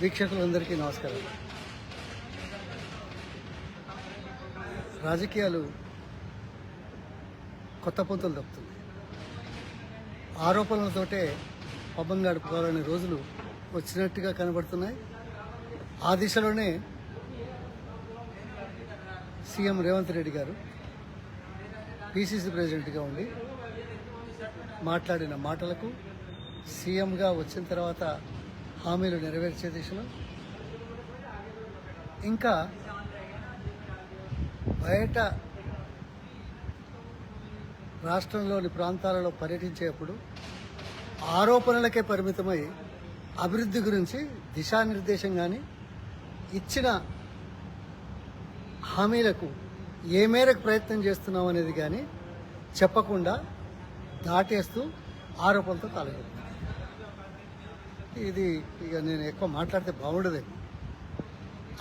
వీక్షకులందరికీ నమస్కారం. రాజకీయాలు కొత్త పొంతులు తప్పుతుంది ఆరోపణలతోటే పబ్బం గడుపుకోవాలనే రోజులు వచ్చినట్టుగా కనబడుతున్నాయి. ఆ దిశలోనే సీఎం రేవంత్ రెడ్డి గారు పిసిసి ప్రెసిడెంట్గా ఉండి మాట్లాడిన మాటలకు సీఎంగా వచ్చిన తర్వాత హామీలు నెరవేర్చే దిశలో. ఇంకా బయట రాష్ట్రంలోని ప్రాంతాలలో పర్యటించేప్పుడు ఆరోపణలకే పరిమితమై అభివృద్ధి గురించి దిశానిర్దేశం కానీ ఇచ్చిన హామీలకు ఏ మేరకు ప్రయత్నం చేస్తున్నాం అనేది కానీ చెప్పకుండా దాటేస్తూ ఆరోపణలతో కాలగలుగుతుంది ఇది ఇక నేను ఎక్కువ మాట్లాడితే బాగుండదే.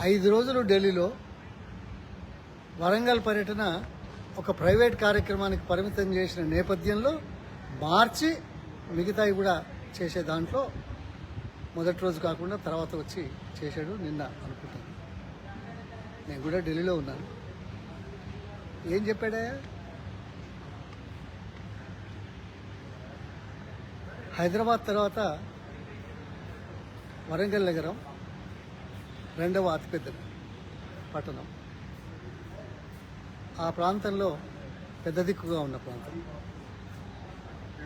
ఐదు రోజులు ఢిల్లీలో వరంగల్ పర్యటన ఒక ప్రైవేట్ కార్యక్రమానికి పరిమితం చేసిన నేపథ్యంలో మార్చి మిగతాయి కూడా చేసే దాంట్లో మొదటి రోజు కాకుండా తర్వాత వచ్చి చేశాడు నిన్న అనుకుంటాను. నేను కూడా ఢిల్లీలో ఉన్నాను. ఏం చెప్పాడా? హైదరాబాద్ తర్వాత వరంగల్ నగరం రెండవ అతిపెద్ద పట్టణం. ఆ ప్రాంతంలో పెద్ద దిక్కుగా ఉన్న ప్రాంతం.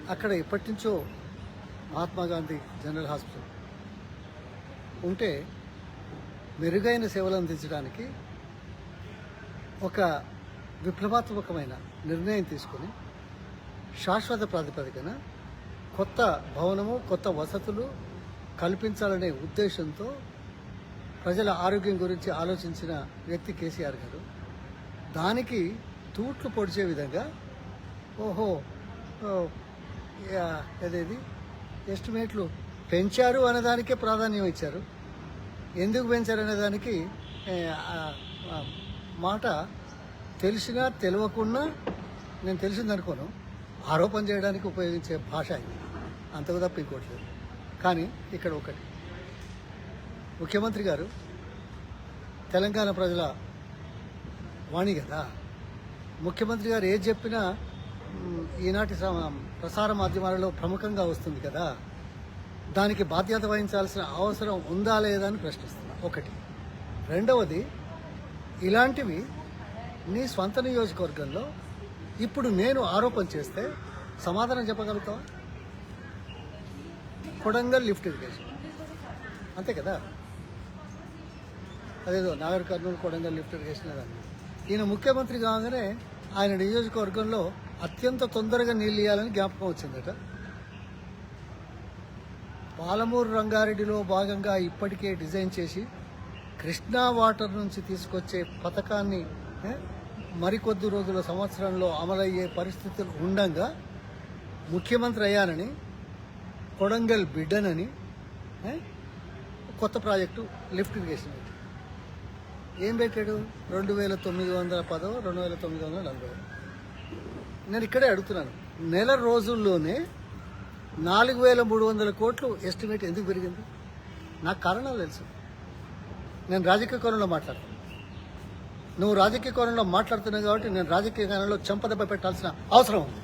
అక్కడ ఎప్పటి నుంచో మహాత్మా గాంధీ జనరల్ హాస్పిటల్ ఉంటే మెరుగైన సేవలు అందించడానికి ఒక విప్లవాత్మకమైన నిర్ణయం తీసుకొని శాశ్వత ప్రాతిపదికన కొత్త భవనము కొత్త వసతులు కల్పించాలనే ఉద్దేశంతో ప్రజల ఆరోగ్యం గురించి ఆలోచించిన వ్యక్తి కేసీఆర్ గారు. దానికి తూట్లు పొడిచే విధంగా ఓహో అదేది ఎస్టిమేట్లు పెంచారు అనేదానికే ప్రాధాన్యం ఇచ్చారు. ఎందుకు పెంచారు అనేదానికి మాట తెలిసినా తెలియకున్నా నేను తెలిసిందనుకోను. ఆరోపణ చేయడానికి ఉపయోగించే భాష ఇది. అంతకు తప్ప ఇంకోటి లేదు. కానీ ఇక్కడ ఒకటి. ముఖ్యమంత్రి గారు తెలంగాణ ప్రజల వాణి కదా. ముఖ్యమంత్రి గారు ఏది చెప్పినా ఈనాటి ప్రసార మాధ్యమాలలో ప్రముఖంగా వస్తుంది కదా. దానికి బాధ్యత వహించాల్సిన అవసరం ఉందా లేదా అని ప్రశ్నిస్తున్నా. ఒకటి. రెండవది ఇలాంటివి నీ స్వంత నియోజకవర్గంలో ఇప్పుడు నేను ఆరోపణ చేస్తే సమాధానం చెప్పగలుగుతావా? కొడంగల్ లిఫ్ట్ ఇరిగేషన్ అంతే కదా? అదేదో నాగర్ కర్నూలు కొడంగల్ లిఫ్ట్ ఇరిగేషన్ అని. ఈయన ముఖ్యమంత్రి కాగానే ఆయన నియోజకవర్గంలో అత్యంత తొందరగా నీళ్ళు ఇవ్వాలని జ్ఞాపకం వచ్చిందట. పాలమూరు రంగారెడ్డిలో భాగంగా ఇప్పటికే డిజైన్ చేసి కృష్ణా వాటర్ నుంచి తీసుకొచ్చే పథకాన్ని మరికొద్ది రోజుల సంవత్సరంలో అమలయ్యే పరిస్థితులు ఉండంగా ముఖ్యమంత్రి అయ్యానని కొడంగల్ బిడ్డనని కొత్త ప్రాజెక్టు లిఫ్ట్ ఇరిగేషన్ ఏం పెట్టాడు? రెండు వేల తొమ్మిది వందల పదో రెండు వేల తొమ్మిది వందల నలభై. నేను ఇక్కడే అడుగుతున్నాను. నెల రోజుల్లోనే నాలుగు వేల మూడు వందల కోట్లు ఎస్టిమేట్ ఎందుకు పెరిగింది? నాకు కారణాలు తెలుసు. నేను రాజకీయ కోణంలో మాట్లాడుతున్నాను నువ్వు రాజకీయ కోణంలో మాట్లాడుతున్నావు కాబట్టి నేను రాజకీయ కోణంలో చెంపదెబ్బ పెట్టాల్సిన అవసరం ఉంది.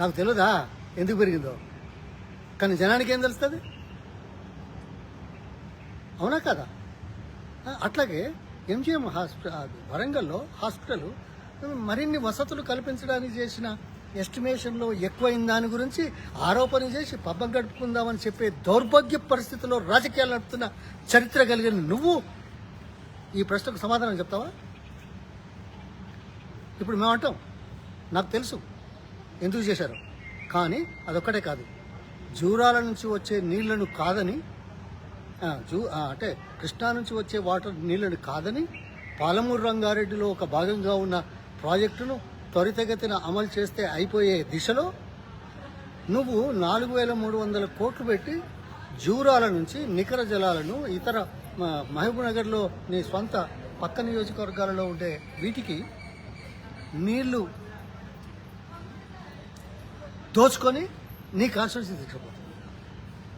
నాకు తెలియదా ఎందుకు పెరిగిందో? కానీ జనానికి ఏం తెలుస్తుంది? అవునా కదా? అట్లాగే ఎంజిఎం హాస్పిటల్ వరంగల్లో హాస్పిటల్ మరిన్ని వసతులు కల్పించడానికి చేసిన ఎస్టిమేషన్లో ఎక్కువైన దాని గురించి ఆరోపణ చేసి పబ్బం గడుపుకుందామని చెప్పే దౌర్భాగ్య పరిస్థితిలో రాజకీయాలు నడుపుతున్న చరిత్ర కలిగిన నువ్వు ఈ ప్రశ్నకు సమాధానం చెప్తావా? ఇప్పుడు మేము అంటాం నాకు తెలుసు. ఎందుకు చేశారు? కానీ అదొక్కటే కాదు. జూరాల నుంచి వచ్చే నీళ్ళను కాదని జూ అంటే కృష్ణా నుంచి వచ్చే వాటర్ నీళ్ళను కాదని పాలమూరు రంగారెడ్డిలో ఒక భాగంగా ఉన్న ప్రాజెక్టును త్వరితగతిన అమలు చేస్తే అయిపోయే దిశలో నువ్వు నాలుగు వేల మూడు వందల కోట్లు పెట్టి జూరాల నుంచి నికర జలాలను ఇతర మ- మహబూబ్నగర్లో నీ స్వంత పక్క నియోజకవర్గాలలో ఉండే వీటికి నీళ్ళు దోచుకొని నీ కాన్స్టిట్యూన్సీ తీసుకుపోతుంది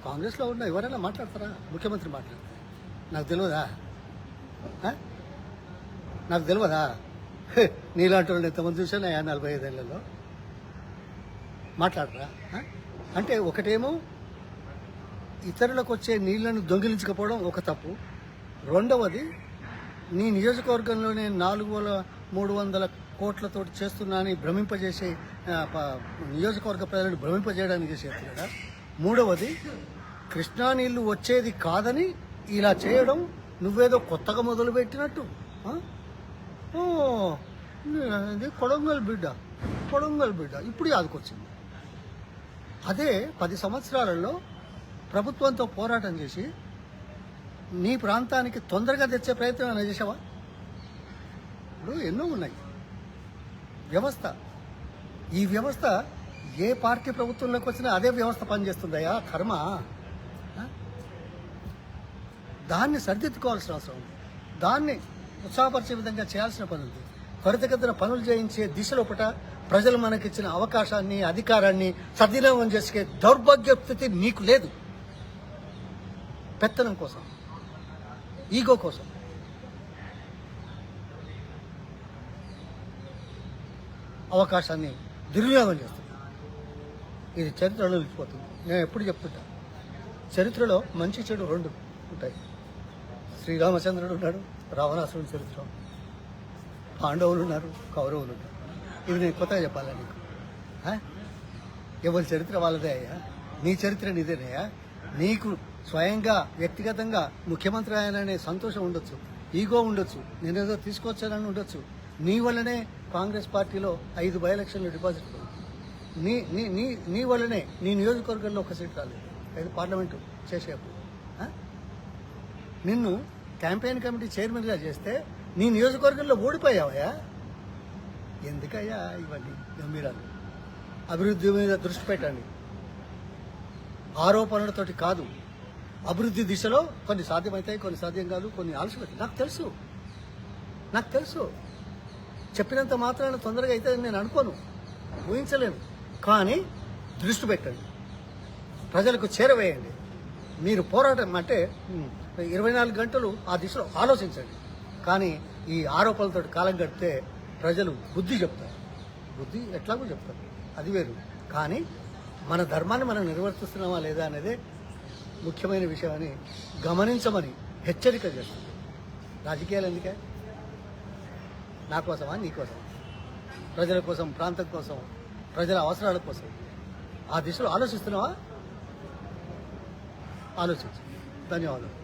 కాంగ్రెస్లో ఉన్న ఎవరైనా మాట్లాడతారా? ముఖ్యమంత్రి మాట్లాడతారు నాకు తెలియదా నాకు తెలియదా హే, నీలాంటి వాళ్ళు ఎంతమంది చూసాను ఆ నలభై ఐదేళ్ళలో మాట్లాడరా? అంటే ఒకటేమో ఇతరులకు వచ్చే నీళ్ళను దొంగిలించకపోవడం ఒక తప్పు. రెండవది నీ నియోజకవర్గంలోనే నాలుగు వేల మూడు వందల కోట్లతో చేస్తున్నానని భ్రమింపజేసే ప- నియోజకవర్గ ప్రజలను భ్రమింపజేయడానికి చేస్తున్నాడా మూడవది కృష్ణా నీళ్ళు వచ్చేది కాదని ఇలా చేయడం నువ్వేదో కొత్తగా మొదలుపెట్టినట్టు ఇది కొడంగల్ బిడ్డ కొడంగల్ బిడ్డ ఇప్పుడు యాదకొచ్చింది అదే పది సంవత్సరాలలో ప్రభుత్వంతో పోరాటం చేసి నీ ప్రాంతానికి తొందరగా తెచ్చే ప్రయత్నం ఏమైనా చేసావా ఇప్పుడు ఎన్నో ఉన్నాయి. వ్యవస్థ. ఈ వ్యవస్థ ఏ పార్టీ ప్రభుత్వంలోకి వచ్చినా అదే వ్యవస్థ పనిచేస్తుందయా కర్మ. దాన్ని సరిదిద్దుకోవాల్సిన అవసరం ఉంది. దాన్ని ఉత్సాహపరిచే విధంగా చేయాల్సిన పని ఉంది. త్వరితగతిన పనులు చేయించే దిశలోపట ప్రజలు మనకిచ్చిన అవకాశాన్ని అధికారాన్ని సద్వినియోగం చేసే దౌర్భాగ్య స్థితి నీకు లేదు. పెత్తనం కోసం. ఈగో కోసం. అవకాశాన్ని దుర్వినియోగం చేస్తుంది. ఇది చరిత్రలో నిలిచిపోతుంది. నేను ఎప్పుడు చెప్తుంటా? చరిత్రలో మంచి చెడు రెండు ఉంటాయి. శ్రీరామచంద్రుడు ఉన్నాడు రావణాసురుడు చరిత్ర పాండవులు ఉన్నారు కౌరవులు ఉన్నారు. ఇవి నేను కొత్తగా చెప్పాలా నీకు? ఎవరి చరిత్ర వాళ్ళదే అయ్యా? నీ చరిత్ర నీదేనయ్యా నీకు స్వయంగా వ్యక్తిగతంగా ముఖ్యమంత్రి అయ్యాననే సంతోషం ఉండొచ్చు ఈగో ఉండొచ్చు నేనేదో తీసుకొచ్చానని ఉండొచ్చు. నీ వల్లనే కాంగ్రెస్ పార్టీలో ఐదు బై ఎలక్షన్లు డిపాజిట్ నీ నీ నీ నీ వల్లనే నీ నియోజకవర్గంలో ఒక సీట్ రాలేదు. ఐదు పార్లమెంటు చేసేప్పుడు నిన్ను క్యాంపెయిన్ కమిటీ చైర్మన్గా చేస్తే నీ నియోజకవర్గంలో ఓడిపోయావయ్యా? ఎందుకయ్యా ఇవన్నీ? గంభీరాలు. అభివృద్ధి మీద దృష్టి పెట్టండి. ఆరోపణలతోటి కాదు. అభివృద్ధి దిశలో కొన్ని సాధ్యమవుతాయి కొన్ని సాధ్యం కాదు కొన్ని ఆలస్యం నాకు తెలుసు. నాకు తెలుసు. చెప్పినంత మాత్రాన తొందరగా అయితే నేను అనుకోను. ఊహించలేను. కానీ దృష్టి పెట్టండి. ప్రజలకు చేరవేయండి. మీరు పోరాటం అంటే ఇరవై నాలుగు గంటలు ఆ దిశలో ఆలోచించండి. కానీ ఈ ఆరోపణలతో కాలం గడిపితే ప్రజలు బుద్ధి చెప్తారు. బుద్ధి ఎట్లాగో చెప్తారు. అది వేరు. కానీ మన ధర్మాన్ని మనం నిర్వర్తిస్తున్నామా లేదా అనేది ముఖ్యమైన విషయం అని గమనించమని హెచ్చరిక చేస్తుంది రాజకీయాలు ఎందుకే? నా కోసమా నీ కోసమా ప్రజల కోసం ప్రాంతం కోసం ప్రజల అవసరాల కోసం. ఆ దిశలో ఆలోచిస్తున్నావా? ఆలోచించు. ధన్యవాదాలు.